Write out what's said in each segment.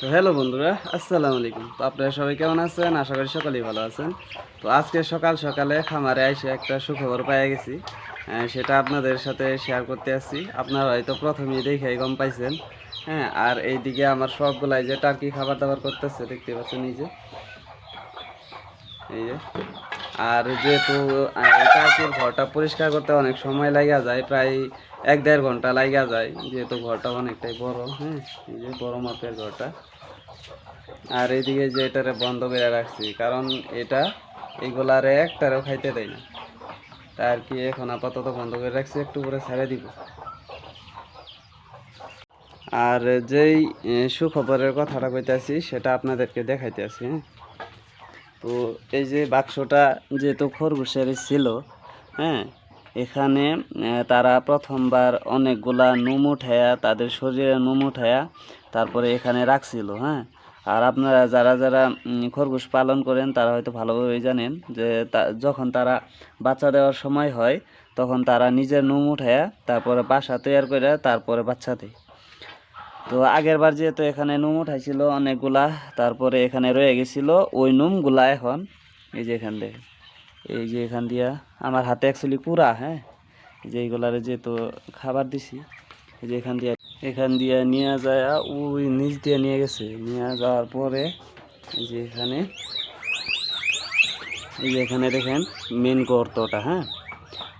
তো হ্যালো বন্ধুরা আসসালামু আলাইকুম। তো আপনারা সবাই কেমন আছেন? আশা করি সকলেই ভালো আছেন। তো আজকে সকাল সকালে খামারে এসে একটা সুখবর পেয়ে গেছি। আহ, সেটা আপনাদের সাথে শেয়ার করতে আসছি। আপনারা হয়তো প্রথমেই দেখে গম পাইছেন। হ্যাঁ আর এইদিকে আমার সবগুলাই যে টার্কি খাবার দাবার করতেছে দেখতে পাচ্ছেন এই যে। এই যে। আর যেহেতু আহ, ঘরটা পরিষ্কার করতে অনেক সময় লাগা যায় প্রায় এক দেড় ঘণ্টা লাগা যায় যেহেতু ঘরটা অনেকটাই বড় হ্যাঁ এই যে বড় মাপের ঘরটা। আর এইদিকে যে এটারে বন্ধ করে রাখছি কারণ এটা এইগুলারে একটারেও খাইতে দেয় না। আর কি এখন আপাতত বন্ধ করে রাখছি একটু করে ছেড়ে দিব। আর যেই সুখবরের কথাটা কইতাছি সেটা আপনাদেরকে দেখাইতে হ্যাঁ। তো এই যে বাক্সটা যেহেতু খরগোশের ছিল হ্যাঁ এখানে তারা প্রথমবার অনেকগুলা নুম উঠায়া, তাদের শরীরে নুম উঠায়া তারপরে এখানে রাখছিল হ্যাঁ। আর আপনারা যারা যারা খরগোশ পালন করেন, তারা হয়তো ভালোভাবেই জানেন যে যখন তারা বাচ্চা দেওয়ার সময় হয়, তখন তারা নিজের নুম উঠায়া তারপরে বাসা তৈরি করে তারপরে বাচ্চা দেয়। তো আগের বার যেহেতু এখানে নুম উঠাইছিল অনেকগুলা, তারপরে এখানে রয়ে গেছিল ওই নুম নুমগুলা এখন। এই যে এখান থেকে এই যে এখান দিয়া আমার হাতে অ্যাকচুয়ালি পুরা হ্যাঁ? যে এইগুলারে যেহেতু খাবার দিছি, এই যে এখান দিয়া, এখান দিয়ে নিয়ে যায়, ওই নিচ দিয়ে নিয়ে গেছে। নিয়ে যাওয়ার পরে এই যে এখানে, এই যে এখানে দেখেন মেন গর্তটা হ্যাঁ?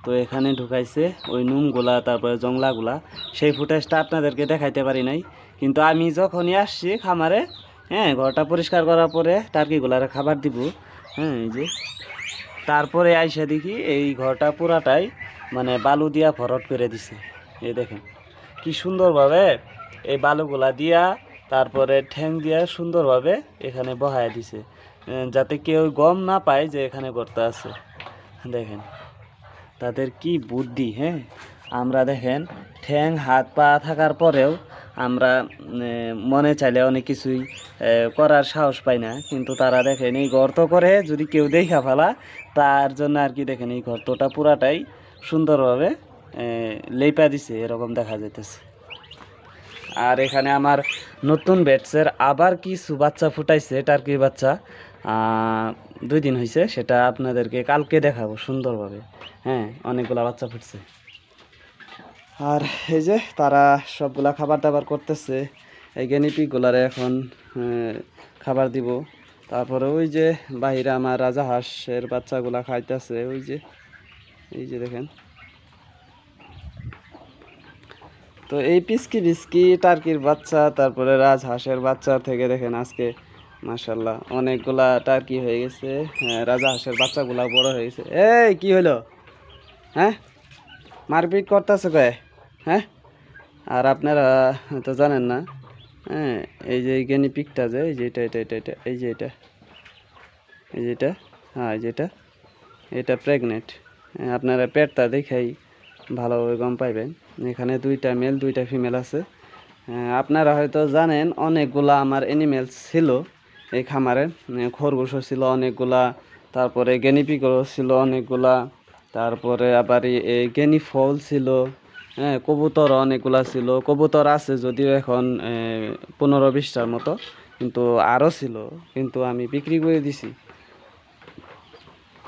তো এখানে ঢুকাইছে ওই নুমগুলা, তারপরে জংলাগুলা। সেই ফুটেজটা আপনাদেরকে দেখাইতে পারি নাই। কিন্তু আমি যখনই আসছি খামারে হ্যাঁ ঘরটা পরিষ্কার করার পরে টার্কিগুলারে খাবার দিব। হ্যাঁ এই যে। তারপরে আইসা দেখি এই ঘরটা পুরাটাই মানে বালু দিয়া ভরট করে দিছে। এই দেখেন, কি সুন্দরভাবে এই বালুগুলা দিয়া, তারপরে ঠ্যাং দিয়া সুন্দরভাবে এখানে বহায় দিছে। যাতে কেউ গম না পায় যে এখানে গর্ত আছে। দেখেন। তাদের কি বুদ্ধি হ্যাঁ? আমরা দেখেন, ঠ্যাং, হাত, পা থাকার পরেও আমরা মনে চাইলে অনেক কিছুই করার সাহস পাই না। কিন্তু তারা দেখেন, এই গর্ত করে যদি কেউ দেখা ফেলা, তার জন্য আর কি দেখেন, এই গর্তটা পুরাটাই সুন্দরভাবে লেপা দিছে, এরকম দেখা যাইতেছে। আর এখানে আমার নতুন ব্যাটসের আবার কিছু বাচ্চা ফুটাইছে টার্কি বাচ্চা? দুই দিন হয়েছে সেটা আপনাদেরকে কালকে দেখাবো সুন্দরভাবে। হ্যাঁ অনেকগুলা বাচ্চা ফুটছে। আর এই যে তারা সবগুলা খাবার দাবার করতেছে, এই গেনিপিগুলারে এখন খাবার দিব। তারপরে ওই যে বাহিরে আমার রাজা হাঁসের বাচ্চাগুলা খাইতেছে, ওই যে, এই যে দেখেন। তো এই পিসকি বিস্কি, টার্কির বাচ্চা, তারপরে রাজহাঁসের বাচ্চা থেকে দেখেন আজকে মাশাল্লাহ অনেকগুলা টার্কি হয়ে গেছে। হ্যাঁ, রাজহাঁসের বাচ্চাগুলা বড় হয়ে গেছে। এই কি হলো হ্যাঁ? মারপিট করতেছে কয়ে? হ্যাঁ? আর আপনারা তো জানেন না। হ্যাঁ এই যে গেনি পিকটা যে এই যে এটা এটা এটা এটা এই যে এটা এই যে এটা হ্যাঁ এই যে এটা প্রেগনেন্ট আপনারা পেটটা দেখাই ভালোভাবে গম পাইবেন। এখানে দুইটা মেল দুইটা ফিমেল আছে। আহ, আপনারা হয়তো জানেন অনেকগুলা আমার এনিমেলস ছিল। এই খামারে খরগোশও ছিল অনেকগুলা, তারপরে গেনিপিগও ছিল অনেকগুলা, তারপরে আবার এই- এই গেনি ফল ছিল হ্যাঁ কবুতর অনেকগুলা ছিল, কবুতর আছে যদিও এখন পনেরো বিশটার মতো, কিন্তু আরও ছিল, কিন্তু আমি বিক্রি করে দিছি।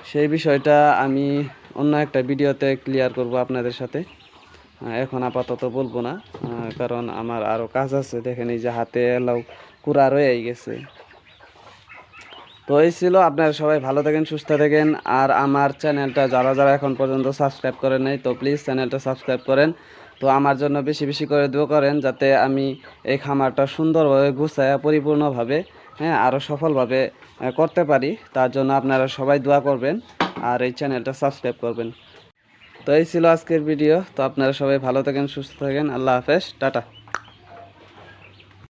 সেই বিষয়টা আমি অন্য একটা ভিডিওতে ক্লিয়ার করব আপনাদের সাথে। এখন আপাতত বলব না কারণ আমার আরও কাজ আছে, দেখেন এই যে হাতে এলাও কুড়া রয়ে গেছে। তো এই ছিল, আপনারা সবাই ভালো থাকেন, সুস্থ থাকেন। আর আমার চ্যানেলটা যারা যারা এখন পর্যন্ত সাবস্ক্রাইব করেন নাই, তো প্লিজ চ্যানেলটা সাবস্ক্রাইব করেন। তো আমার জন্য বেশি বেশি করে দোয়া করেন, যাতে আমি এই খামারটা সুন্দরভাবে গুছায় পরিপূর্ণভাবে হ্যাঁ আরও সফলভাবে করতে পারি। তার জন্য আপনারা সবাই দোয়া করবেন আর এই চ্যানেলটা সাবস্ক্রাইব করবেন। তো এই ছিল আজকের ভিডিও। তো আপনারা সবাই ভালো থাকেন, সুস্থ থাকেন। আল্লাহ হাফেজ। টাটা।